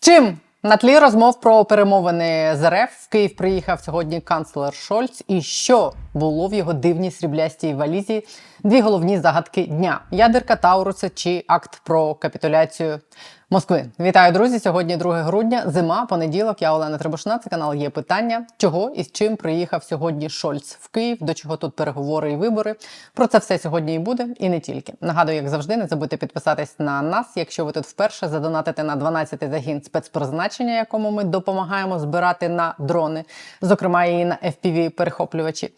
чим на тлі розмов про перемовини з РФ в Київ приїхав сьогодні канцлер Шольц. І що було в його дивній сріблястій валізі? Дві головні загадки дня: ядерка Тауруса чи акт про капітуляцію Москви. Вітаю, друзі! Сьогодні 2 грудня, зима, понеділок. Я Олена Требушна. Це канал є питання. Чого і з чим приїхав сьогодні Шольц в Київ? До чого тут переговори і вибори? Про це все сьогодні і буде, і не тільки. Нагадую, як завжди, не забудьте підписатись на нас. Якщо ви тут вперше задонатите на 12-й загін спецпризначення, якому ми допомагаємо збирати на дрони, зокрема і на fpv перехоплювачі.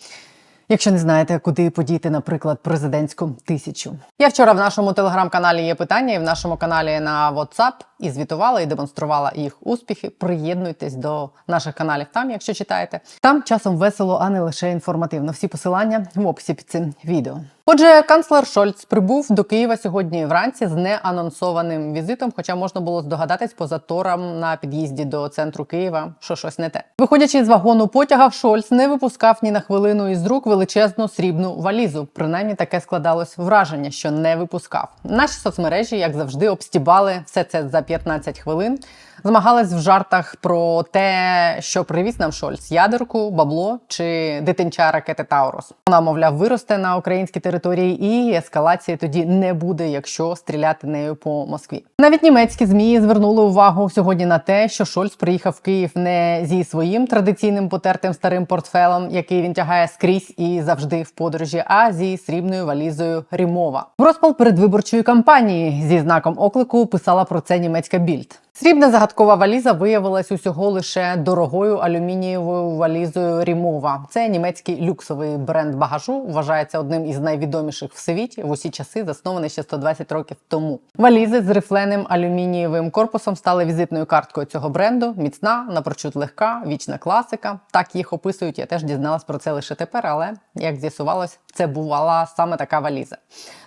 Якщо не знаєте, куди подіти, наприклад, президентську тисячу. Я вчора в нашому телеграм-каналі є питання, і в нашому каналі на WhatsApp і звітувала, і демонструвала їх успіхи. Приєднуйтесь до наших каналів там, якщо читаєте. Там часом весело, а не лише інформативно. Всі посилання в описі під цим відео. Отже, канцлер Шольц прибув до Києва сьогодні вранці з неанонсованим візитом, хоча можна було здогадатись по заторам на під'їзді до центру Києва, що щось не те. Виходячи з вагону потяга, Шольц не випускав ні на хвилину із рук величезну срібну валізу. Принаймні таке складалось враження, що не випускав. Наші соцмережі, як завжди, обстібали все це за 15 хвилин. Змагались в жартах про те, що привіз нам Шольц ядерку, бабло чи дитинча ракети Таурус. Вона, мовляв, виросте на українській території, і ескалації тоді не буде, якщо стріляти нею по Москві. Навіть німецькі змі звернули увагу сьогодні на те, що Шольц приїхав в Київ не зі своїм традиційним потертим старим портфелем, який він тягає скрізь і завжди в подорожі, а зі срібною валізою Рімова. В розпал передвиборчої кампанії зі знаком оклику писала про це німецька більд. Срібна загадкова валіза виявилась усього лише дорогою алюмінієвою валізою Рімова. Це німецький люксовий бренд багажу. Вважається одним із найвідоміших в світі в усі часи, заснований ще 120 років тому. Валізи з рифленим алюмінієвим корпусом стали візитною карткою цього бренду. Міцна, напрочуд легка, вічна класика. Так їх описують. Я теж дізналась про це лише тепер, але як з'ясувалось, це бувала саме така валіза.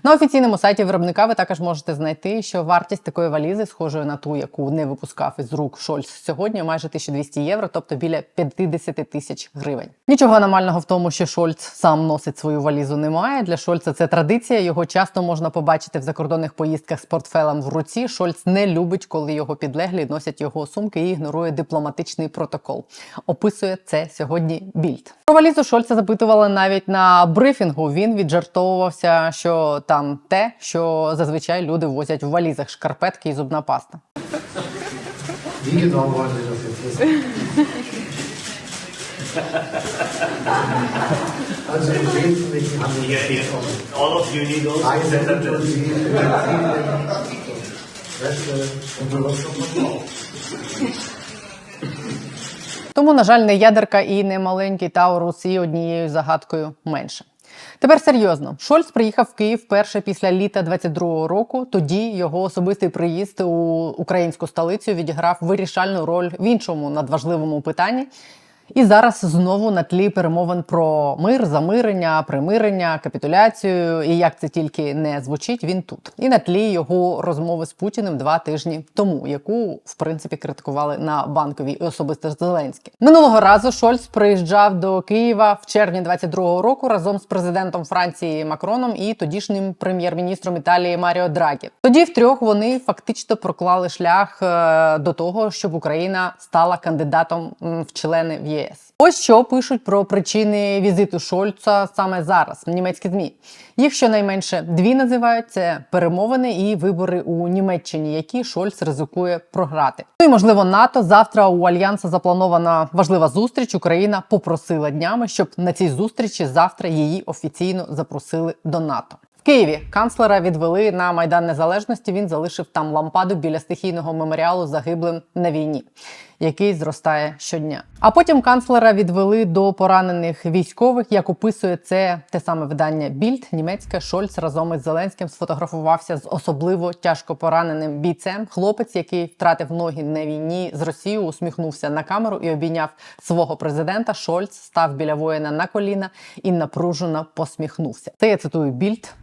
На офіційному сайті виробника ви також можете знайти, що вартість такої валізи, схожої на ту, яку не випускав із рук Шольц сьогодні, майже 1200 євро, тобто біля 50 тисяч гривень. Нічого аномального в тому, що Шольц сам носить свою валізу, немає. Для Шольца це традиція. Його часто можна побачити в закордонних поїздках з портфелем в руці. Шольц не любить, коли його підлеглі носять його сумки і ігнорує дипломатичний протокол. Описує це сьогодні більд. Про валізу Шольца запитували навіть на брифінгу. Він віджартовувався, що там те, що зазвичай люди возять в валізах шкарпетки і зубна паста. Wie genau wollen Sie das jetzt wissen? Also im Wesentlichen haben wir Here, here. All of you need Wäsche und Benutzung von Strom. Тому, на жаль, не ядерка і не маленький Таурус і однією загадкою менше. Тепер серйозно, Шольц приїхав в Київ вперше після літа 22-го року. Тоді його особистий приїзд у українську столицю відіграв вирішальну роль в іншому надважливому питанні. І зараз знову на тлі перемовин про мир, замирення, примирення, капітуляцію. І як це тільки не звучить, він тут. І на тлі його розмови з Путіним два тижні тому, яку в принципі критикували на банковій і особисто Зеленський. Минулого разу Шольц приїжджав до Києва в червні 22-го року разом з президентом Франції Макроном і тодішнім прем'єр-міністром Італії Маріо Драгі. Тоді втрьох вони фактично проклали шлях е, до того, щоб Україна стала кандидатом в члени в ЄС. Ось що пишуть про причини візиту Шольца саме зараз. Німецькі змі. Їх щонайменше дві називають це перемовини і вибори у Німеччині, які Шольц ризикує програти. Ну і можливо НАТО завтра у альянса запланована важлива зустріч. Україна попросила днями, щоб на цій зустрічі завтра її офіційно запросили до НАТО. Києві канцлера відвели на майдан незалежності. Він залишив там лампаду біля стихійного меморіалу загиблим на війні, який зростає щодня. А потім канцлера відвели до поранених військових. Як описує це те саме видання Більд, німецьке Шольц разом із Зеленським сфотографувався з особливо тяжко пораненим бійцем. Хлопець, який втратив ноги на війні з Росією, усміхнувся на камеру і обійняв свого президента. Шольц став біля воїна на коліна і напружено посміхнувся. Це я цитую Більд.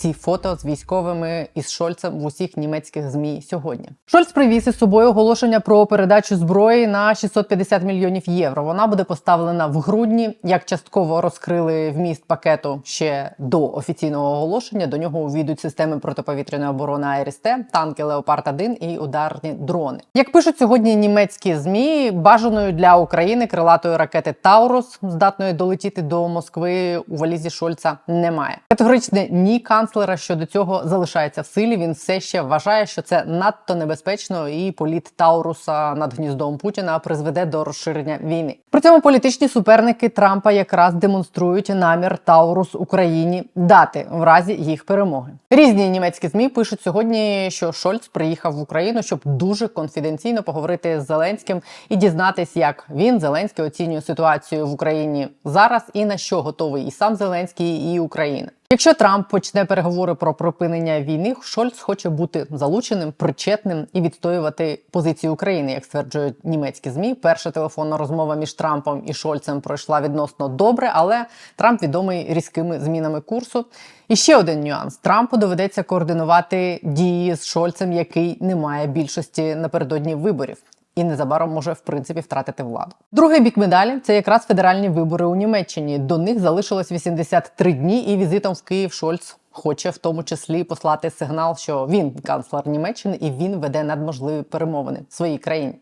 Ці фото з військовими і з Шольцем в усіх німецьких змі сьогодні. Шольц привіз із собою оголошення про передачу зброї на 650 мільйонів євро. Вона буде поставлена в грудні. Як частково розкрили вміст пакету ще до офіційного оголошення. До нього увійдуть системи протиповітряної оборони АРСТ, танки Леопард 1 і ударні дрони. Як пишуть сьогодні німецькі змі, бажаною для України крилатої ракети Таурус, здатної долетіти до Москви у валізі Шольца, немає. Категоричне ні канцлера щодо цього залишається в силі. Він все ще вважає, що це надто небезпечно, і політ Тауруса над гніздом Путіна призведе до розширення війни. При цьому політичні суперники Трампа якраз демонструють намір Таурус Україні дати в разі їх перемоги. Різні німецькі змі пишуть сьогодні, що Шольц приїхав в Україну, щоб дуже конфіденційно поговорити з Зеленським і дізнатись, як він Зеленський оцінює ситуацію в Україні зараз і на що готовий і сам Зеленський, і Україна. Якщо Трамп почне переговори про припинення війни, Шольц хоче бути залученим, причетним і відстоювати позицію України, як стверджують німецькі змі. Перша телефонна розмова між Трампом і Шольцем пройшла відносно добре, але Трамп відомий різкими змінами курсу. І ще один нюанс: Трампу доведеться координувати дії з Шольцем, який не має більшості напередодні виборів. І незабаром може в принципі втратити владу. Другий бік медалі це якраз федеральні вибори у Німеччині. До них залишилось 83 дні, і візитом в Київ Шольц хоче в тому числі послати сигнал, що він канцлер Німеччини і він веде надможливі перемовини в своїй країні.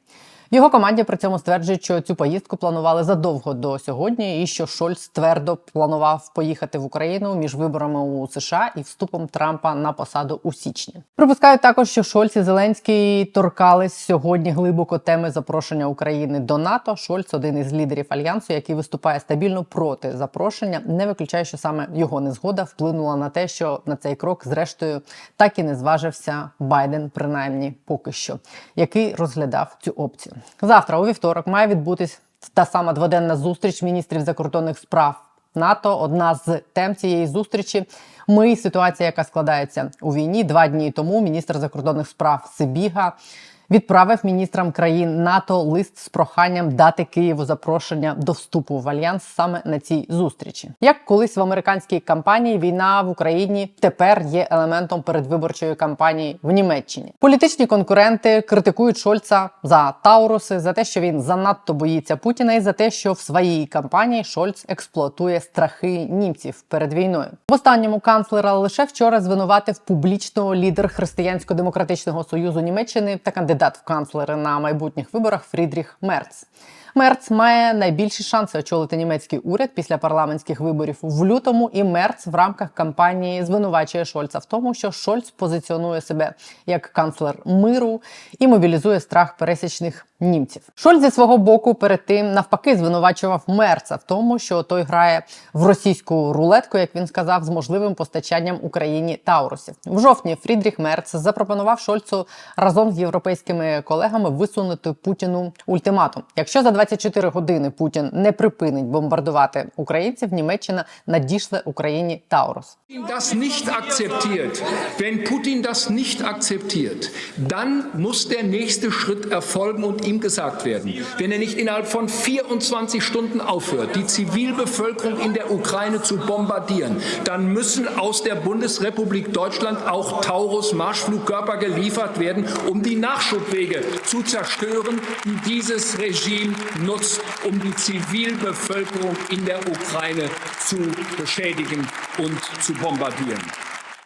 Його команді при цьому стверджують, що цю поїздку планували задовго до сьогодні, і що Шольц твердо планував поїхати в Україну між виборами у США і вступом Трампа на посаду у січні. Припускають також, що Шольц і Зеленський торкались сьогодні глибоко теми запрошення України до НАТО. Шольц один із лідерів альянсу, який виступає стабільно проти запрошення, не виключає, що саме його незгода вплинула на те, що на цей крок, зрештою, так і не зважився Байден, принаймні поки що, який розглядав цю опцію. Завтра, у вівторок, має відбутись та сама дводенна зустріч міністрів закордонних справ НАТО. Одна з тем цієї зустрічі. Ми ситуація, яка складається у війні. Два дні тому міністр закордонних справ Сибіга відправив міністрам країн НАТО лист з проханням дати Києву запрошення до вступу в альянс саме на цій зустрічі. Як колись в американській кампанії війна в Україні тепер є елементом передвиборчої кампанії в Німеччині. Політичні конкуренти критикують Шольца за Тауруси, за те, що він занадто боїться Путіна, і за те, що в своїй кампанії Шольц експлуатує страхи німців перед війною. В останньому канцлера лише вчора звинуватив публічно лідер Християнсько-демократичного союзу Німеччини та кандидат в канцлери на майбутніх виборах Фрідріх Мерц. Мерц має найбільші шанси очолити німецький уряд після парламентських виборів в лютому. І Мерц в рамках кампанії звинувачує Шольца в тому, що Шольц позиціонує себе як канцлер миру і мобілізує страх пересічних німців. Шольц зі свого боку перед тим навпаки звинувачував Мерца в тому, що той грає в російську рулетку, як він сказав, з можливим постачанням Україні Таурусів. В жовтні Фрідріх Мерц запропонував Шольцу разом з європейськими колегами висунути Путіну ультиматум. Якщо за 24 години Путін не припинить бомбардувати українців, Німеччина надішле Україні Таурус. Das nicht akzeptiert, wenn Putin das nicht akzeptiert, dann muss der nächste Schritt erfolgen und ihm gesagt werden. Wenn er nicht innerhalb von 24 Stunden aufhört, die Zivilbevölkerung in der Ukraine zu bombardieren, dann müssen aus der Bundesrepublik Deutschland auch Taurus-Marschflugkörper geliefert werden, um die Nachschubwege zu zerstören, die dieses Regime nutzt, um die Zivilbevölkerung in der Ukraine zu beschädigen und zu bombardieren.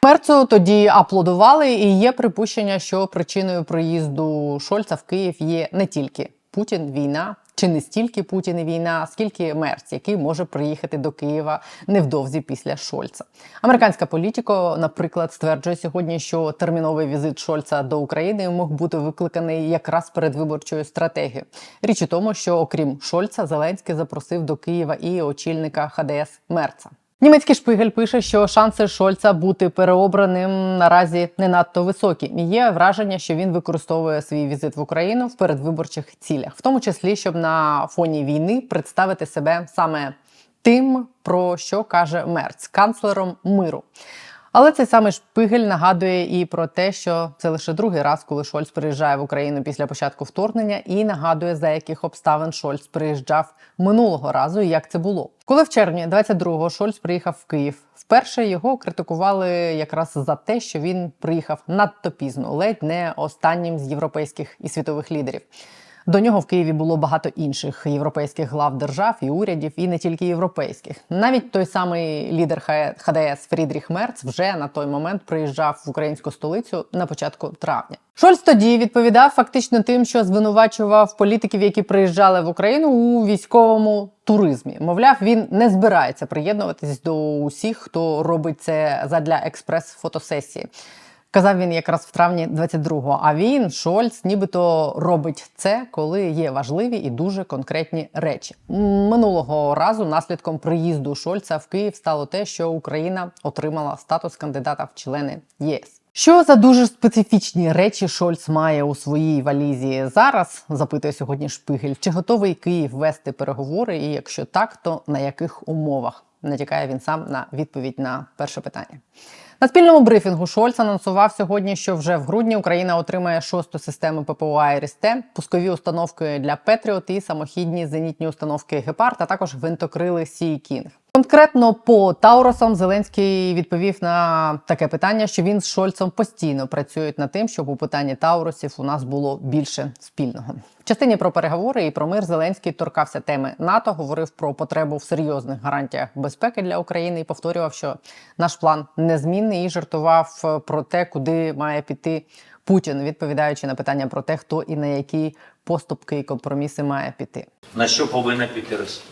Мерцу тоді аплодували, і є припущення, що причиною приїзду Шольца в Київ є не тільки Путін, війна. Чи не стільки Путін і війна, скільки Мерц, який може приїхати до Києва невдовзі після Шольца. Американська політика, наприклад, стверджує сьогодні, що терміновий візит Шольца до України мог бути викликаний якраз передвиборчою стратегією. Річ у тому, що окрім Шольца, Зеленський запросив до Києва і очільника ХДС Мерца. Німецький шпигель пише, що шанси Шольца бути переобраним наразі не надто високі. Є враження, що він використовує свій візит в Україну в передвиборчих цілях, в тому числі, щоб на фоні війни представити себе саме тим, про що каже Мерц, канцлером миру. Але цей самий шпигель нагадує і про те, що це лише другий раз, коли Шольц приїжджає в Україну після початку вторгнення, і нагадує, за яких обставин Шольц приїжджав минулого разу, і як це було. Коли в червні 22-го Шольц приїхав в Київ, вперше його критикували якраз за те, що він приїхав надто пізно, ледь не останнім з європейських і світових лідерів. До нього в Києві було багато інших європейських глав держав і урядів, і не тільки європейських. Навіть той самий лідер ХДС Фрідріх Мерц вже на той момент приїжджав в українську столицю на початку травня. Шольц тоді відповідав фактично тим, що звинувачував політиків, які приїжджали в Україну у військовому туризмі. Мовляв, він не збирається приєднуватись до усіх, хто робить це задля експрес-фотосесії. Казав він якраз в травні 22-го. А він, Шольц, нібито робить це, коли є важливі і дуже конкретні речі. Минулого разу наслідком приїзду Шольца в Київ стало те, що Україна отримала статус кандидата в члени ЄС. Що за дуже специфічні речі Шольц має у своїй валізі зараз? Запитує сьогодні Шпигель. Чи готовий Київ вести переговори? І якщо так, то на яких умовах? Натякає він сам на відповідь на перше питання. На спільному брифінгу Шольц анонсував сьогодні, що вже в грудні Україна отримає шосту систему ППО «Айріс-Т», пускові установки для Петріот і самохідні зенітні установки Гепард, а також гвинтокрили Сі Кінг. Конкретно по Тауросам Зеленський відповів на таке питання, що він з Шольцем постійно працюють над тим, щоб у питанні Тауросів у нас було більше спільного. В частині про переговори і про мир Зеленський торкався теми НАТО, говорив про потребу в серйозних гарантіях безпеки для України і повторював, що наш план незмінний і жартував е, про те, куди має піти Путін, відповідаючи на питання про те, хто і на які поступки і компроміси має піти. На що повинна піти Росія?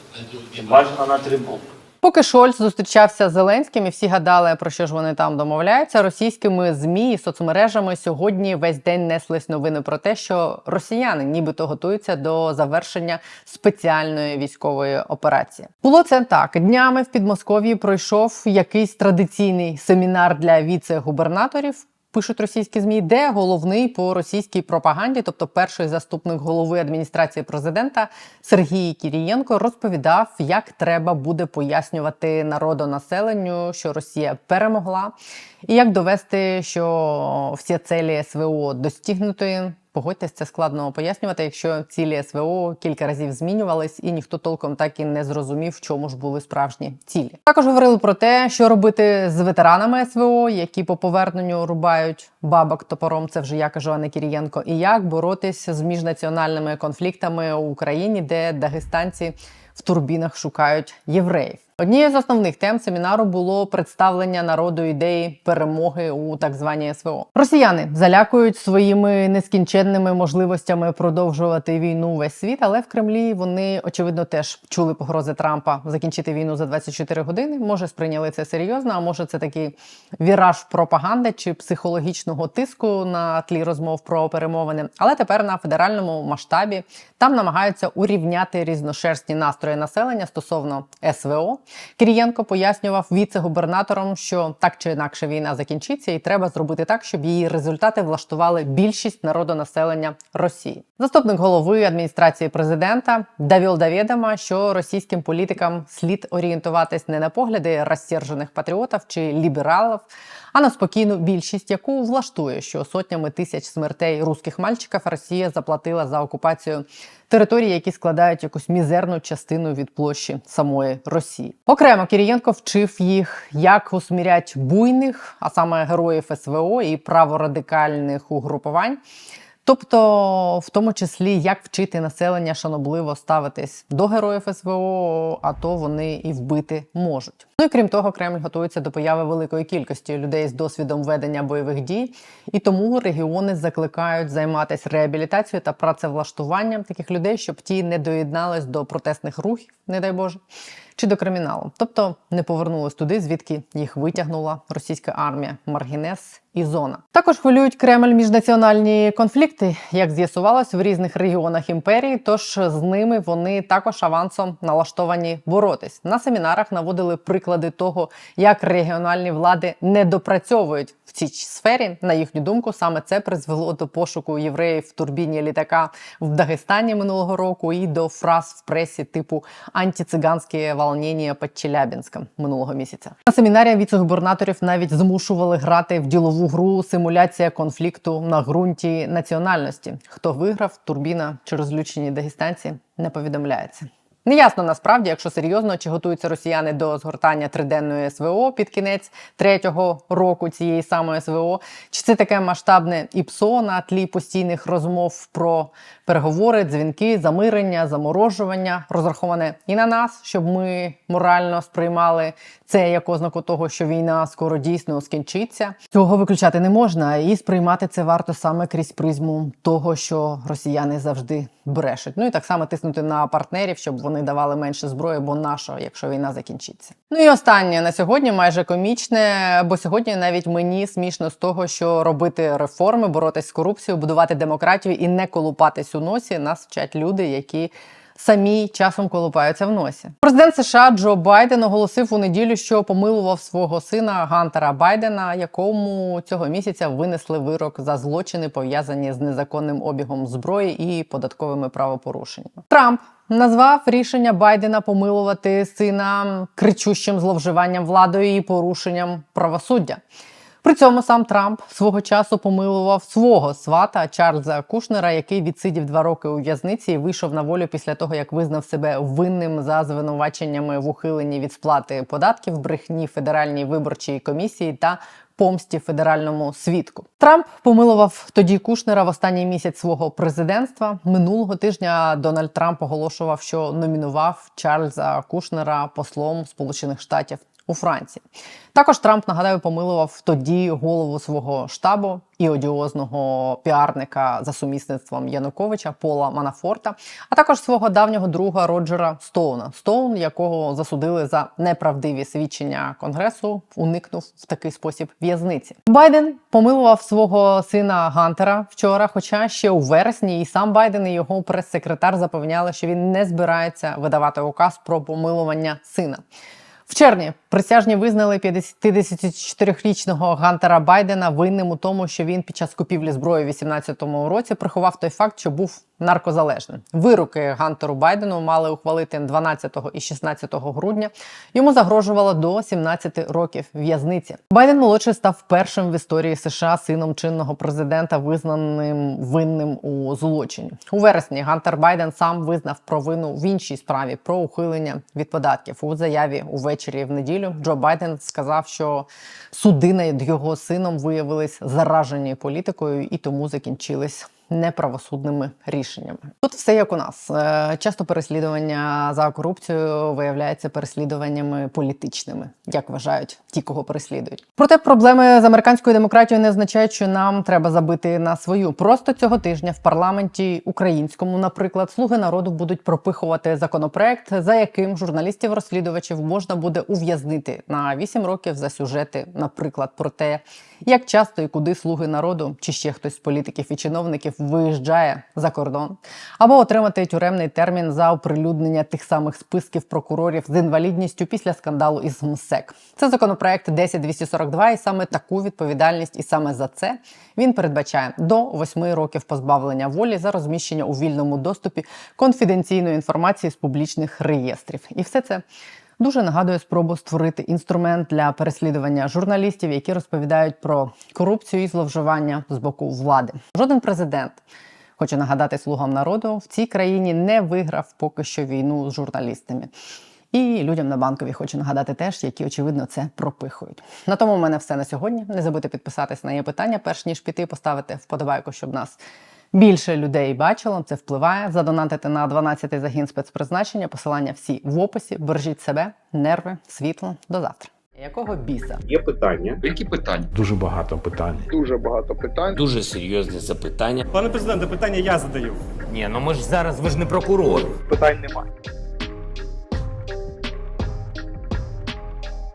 Бажано на три боки. Поки Шольц зустрічався з Зеленським, і всі гадали, про що ж вони там домовляються. Російськими змі і соцмережами сьогодні весь день неслись новини про те, що росіяни нібито готуються до завершення спеціальної військової операції. Було це так. Днями в Підмосков'ї пройшов якийсь традиційний семінар для віце-губернаторів. Пишуть російські змі, де головний по російській пропаганді, тобто перший заступник голови адміністрації президента Сергій Кірієнко, розповідав, як треба буде пояснювати народонаселенню, що Росія перемогла, і як довести, що всі цілі СВО достигнуті. Погодьтесь, це складно пояснювати, якщо цілі СВО кілька разів змінювались, і ніхто толком так і не зрозумів, в чому ж були справжні цілі. Також говорили про те, що робити з ветеранами СВО, які по поверненню рубають бабок топором. Це вже я кажу, а не Кірієнко. І як боротись з міжнаціональними конфліктами у Україні, де дагестанці в турбінах шукають євреїв. Однією з основних тем семінару було представлення народу ідеї перемоги у так званій СВО. Росіяни залякують своїми нескінченними можливостями продовжувати війну весь світ, але в Кремлі вони очевидно теж чули погрози Трампа закінчити війну за 24 години. Може, сприйняли це серйозно, а може, це такий віраж пропаганди чи психологічного тиску на тлі розмов про перемовини. Але тепер на федеральному масштабі там намагаються урівняти різношерстні настрої населення стосовно СВО. Кирієнко пояснював віце-губернаторам, що так чи інакше війна закінчиться, і треба зробити так, щоб її результати влаштували більшість народонаселення Росії. Заступник голови адміністрації президента Давіл до що російським політикам слід орієнтуватись не на погляди розсержених патріотів чи лібералів, а на спокійну більшість, яку влаштує, що сотнями тисяч смертей русських мальчиків Росія заплатила за окупацію території, які складають якусь мізерну частину від площі самої Росії. Окремо Кірієнко вчив їх, як усмірять буйних, а саме героїв СВО і праворадикальних угрупувань. Тобто, в тому числі, як вчити населення шанобливо ставитись до героїв СВО, а то вони і вбити можуть. Ну і крім того, Кремль готується до появи великої кількості людей з досвідом ведення бойових дій, і тому регіони закликають займатися реабілітацією та працевлаштуванням таких людей, щоб ті не доєднались до протестних рухів, не дай Боже, чи до криміналу, тобто не повернулись туди, звідки їх витягнула російська армія Маргінес і зона. Також хвилюють Кремль міжнаціональні конфлікти, як з'ясувалось в різних регіонах імперії. Тож з ними вони також авансом налаштовані боротись. На семінарах наводили приклади того, як регіональні влади не допрацьовують в цій сфері. На їхню думку, саме це призвело до пошуку євреїв в турбіні літака в Дагестані минулого року і до фраз в пресі типу антициганські волнення під Челябінськом минулого місяця. На семінарі віце-губернаторів навіть змушували грати в ділову гру симуляція конфлікту на ґрунті національності. Хто виграв, турбіна чи розлючені дагестанці не повідомляється. Неясно насправді, якщо серйозно, чи готуються росіяни до згортання триденної СВО під кінець третього року цієї самої СВО, чи це таке масштабне ІПСО на тлі постійних розмов про переговори, дзвінки, замирення, заморожування, розраховане і на нас, щоб ми морально сприймали це як ознаку того, що війна скоро дійсно скінчиться. Цього виключати не можна, і сприймати це варто саме крізь призму того, що росіяни завжди брешуть. Ну і так само тиснути на партнерів, щоб вони давали менше зброї, бо нашого, якщо війна закінчиться. Ну і останнє на сьогодні майже комічне, бо сьогодні навіть мені смішно з того, що робити реформи, боротись з корупцією, будувати демократію і не колупатись у носі. Нас вчать люди, які. Самі часом колупаються в носі. Президент США Джо Байден оголосив у неділю, що помилував свого сина Гантера Байдена, якому цього місяця винесли вирок за злочини, пов'язані з незаконним обігом зброї і податковими правопорушеннями. Трамп назвав рішення Байдена помилувати сина кричущим зловживанням владою і порушенням правосуддя. При цьому сам Трамп свого часу помилував свого свата Чарльза Кушнера, який відсидів два роки у в'язниці і вийшов на волю після того, як визнав себе винним за звинуваченнями в ухиленні від сплати податків, брехні федеральній виборчій комісії та помсті федеральному свідку. Трамп помилував тоді Кушнера в останній місяць свого президентства. Минулого тижня Дональд Трамп оголошував, що номінував Чарльза Кушнера послом Сполучених Штатів у Франції. Також Трамп нагадаю помилував тоді голову свого штабу і одіозного піарника за сумісництвом Януковича Пола Манафорта, а також свого давнього друга Роджера Стоуна. Стоун, якого засудили за неправдиві свідчення конгресу, уникнув в такий спосіб в'язниці. Байден помилував свого сина Гантера вчора, хоча ще у вересні і сам Байден і його прес-секретар запевняли, що він не збирається видавати указ про помилування сина. В червні присяжні визнали 54-річного Гантера Байдена винним у тому, що він під час купівлі зброї у 18-му році приховав той факт, що був наркозалежним. Вироки Гантеру Байдену мали ухвалити 12 і 16 грудня. Йому загрожувало до 17 років в'язниці. Байден молодший став першим в історії США сином чинного президента, визнаним винним у злочині. У вересні Гантер Байден сам визнав провину в іншій справі про ухилення від податків у заяві увечері в неділю. Джо Байден сказав, що суди над його сином виявились заражені політикою і тому закінчились неправосудними рішеннями. Тут все як у нас. Е, Часто переслідування за корупцію виявляється переслідуваннями політичними, як вважають ті, кого переслідують. Проте проблеми з американською демократією не означають, що нам треба забити на свою. Просто цього тижня в парламенті українському, наприклад, слуги народу будуть пропихувати законопроект, за яким журналістів-розслідувачів можна буде ув'язнити на 8 років за сюжети, наприклад, про те, як часто і куди слуги народу чи ще хтось з політиків і чиновників виїжджає за кордон, або отримати тюремний термін за оприлюднення тих самих списків прокурорів з інвалідністю після скандалу із МСЕК. Це законопроект 10242, і саме таку відповідальність, і саме за це він передбачає до 8 років позбавлення волі за розміщення у вільному доступі конфіденційної інформації з публічних реєстрів. І все це дуже нагадує спробу створити інструмент для переслідування журналістів, які розповідають про корупцію і зловживання з боку влади. Жоден президент. Хочу нагадати слугам народу, в цій країні не виграв поки що війну з журналістами. І людям на банкові хочу нагадати теж, які очевидно це пропихують. На тому в мене все на сьогодні. Не забудьте підписатись на є питання, перш ніж піти, поставити вподобайку, щоб нас більше людей бачило. Це впливає. Задонатити на 12-й загін спецпризначення. Посилання всі в описі. Бережіть себе, нерви, світло. До завтра. Якого біса? Є питання. Які питання? Дуже багато питань. Дуже багато питань. Дуже серйозне запитання. Пане президенте, питання я задаю. Ні, ну ми ж зараз ви ж не прокурор. Питань немає.